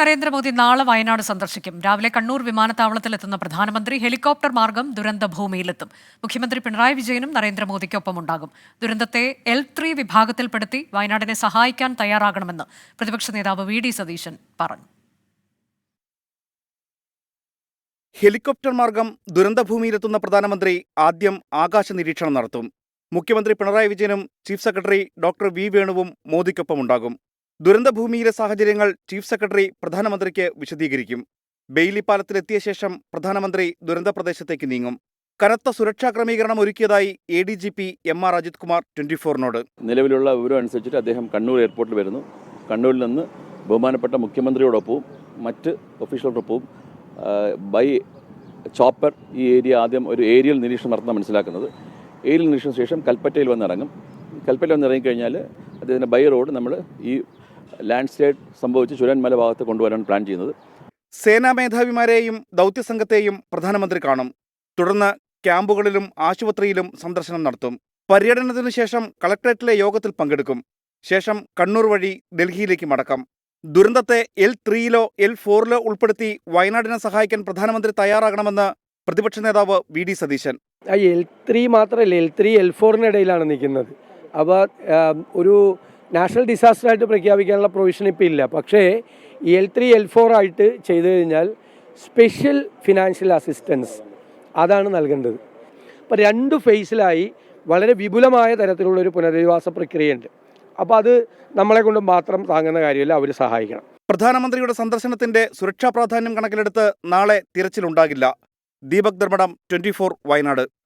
നരേന്ദ്രമോദി നാളെ വയനാട് സന്ദർശിക്കും. രാവിലെ കണ്ണൂർ വിമാനത്താവളത്തിലെത്തുന്ന പ്രധാനമന്ത്രി ഹെലികോപ്റ്റർ മാർഗം ദുരന്ത ഭൂമിയിലെത്തും മുഖ്യമന്ത്രി പിണറായി വിജയനും നരേന്ദ്രമോദിക്കൊപ്പം ഉണ്ടാകും ദുരന്തത്തെ എൽ ത്രീ വിഭാഗത്തിൽപ്പെടുത്തി വയനാടിനെ സഹായിക്കാൻ തയ്യാറാകണമെന്ന് പ്രതിപക്ഷ നേതാവ് വി ഡി സതീശൻ പറഞ്ഞു. ഹെലികോപ്റ്റർ മാർഗം ദുരന്തഭൂമിയിലെത്തുന്ന പ്രധാനമന്ത്രി ആദ്യം ആകാശ നിരീക്ഷണം നടത്തും. മുഖ്യമന്ത്രി പിണറായി വിജയനും ചീഫ് സെക്രട്ടറി ഡോക്ടർ വി വേണുവും മോദിക്കൊപ്പമുണ്ടാകും. ദുരന്തഭൂമിയിലെ സാഹചര്യങ്ങൾ ചീഫ് സെക്രട്ടറി പ്രധാനമന്ത്രിക്ക് വിശദീകരിക്കും. ബെയിലി പാലത്തിലെത്തിയ ശേഷം പ്രധാനമന്ത്രി ദുരന്ത പ്രദേശത്തേക്ക് നീങ്ങും. കനത്ത സുരക്ഷാ ക്രമീകരണം ഒരുക്കിയതായി A D G P M R Ajith Kumar twenty ഫോറിനോട് നിലവിലുള്ള വിവരം അനുസരിച്ചിട്ട് അദ്ദേഹം കണ്ണൂർ എയർപോർട്ടിൽ വരുന്നു. കണ്ണൂരിൽ നിന്ന് ബഹുമാനപ്പെട്ട മുഖ്യമന്ത്രിയോടൊപ്പവും മറ്റ് ഒഫീഷ്യലോടൊപ്പവും ബൈ ചോപ്പർ ഈ ഏരിയ ആദ്യം ഒരു ഏരിയൽ നിരീക്ഷണം നടത്തുന്ന മനസ്സിലാക്കുന്നത്. ഏരിയൽ നിരീക്ഷണ ശേഷം കൽപ്പറ്റയിൽ വന്നിറങ്ങും. കൽപ്പറ്റയിൽ വന്ന് ഇറങ്ങിക്കഴിഞ്ഞാൽ അദ്ദേഹത്തിന്റെ ബൈ റോഡ് നമ്മൾ ഈ ലാൻഡ് സ്ലൈഡ് സംഭവിച്ച് ചുരൻമല ഭാഗത്ത് കൊണ്ടുവരാൻ പ്ലാൻ ചെയ്യുന്നത്. സേനാ മേധാവിമാരെയും ദൗത്യസംഘത്തെയും പ്രധാനമന്ത്രി കാണും. തുടർന്ന് ക്യാമ്പുകളിലും ആശുപത്രിയിലും സന്ദർശനം നടത്തും. പര്യടനത്തിനു ശേഷം കളക്ടറേറ്റിലെ യോഗത്തിൽ പങ്കെടുക്കും. ശേഷം കണ്ണൂർ വഴി ഡൽഹിയിലേക്ക് മടക്കാം. ദുരന്തത്തെ എൽ ത്രീയിലോ എൽ ഫോറിലോ ഉൾപ്പെടുത്തി വയനാടിനെ സഹായിക്കാൻ പ്രധാനമന്ത്രി തയ്യാറാകണമെന്ന് പ്രതിപക്ഷ നേതാവ് V D Satheesan. L three മാത്രമല്ല എൽ ത്രീ എൽ ഫോറിനിടയിലാണ് നിൽക്കുന്നത്. അപ്പോൾ ഒരു നാഷണൽ ഡിസാസ്റ്റർ ആയിട്ട് പ്രഖ്യാപിക്കാനുള്ള പ്രൊവിഷൻ ഇപ്പോൾ ഇല്ല. പക്ഷേ എൽ ത്രീ എൽ ഫോർ ആയിട്ട് ചെയ്തു കഴിഞ്ഞാൽ സ്പെഷ്യൽ ഫിനാൻഷ്യൽ അസിസ്റ്റൻസ് അതാണ് നൽകേണ്ടത്. അപ്പോൾ രണ്ട് ഫേസിലായി വളരെ വിപുലമായ തരത്തിലുള്ളൊരു പുനരധിവാസ പ്രക്രിയയുണ്ട്. അപ്പോൾ അത് നമ്മളെ കൊണ്ട് മാത്രം താങ്ങുന്ന കാര്യമല്ല അവർ സഹായിക്കണം. പ്രധാനമന്ത്രിയുടെ സന്ദർശനത്തിന്റെ സുരക്ഷാ പ്രാധാന്യം കണക്കിലെടുത്ത് നാളെ തിരച്ചിലുണ്ടാകില്ല. ദീപക് ധർമ്മടം ട്വന്റി വയനാട്.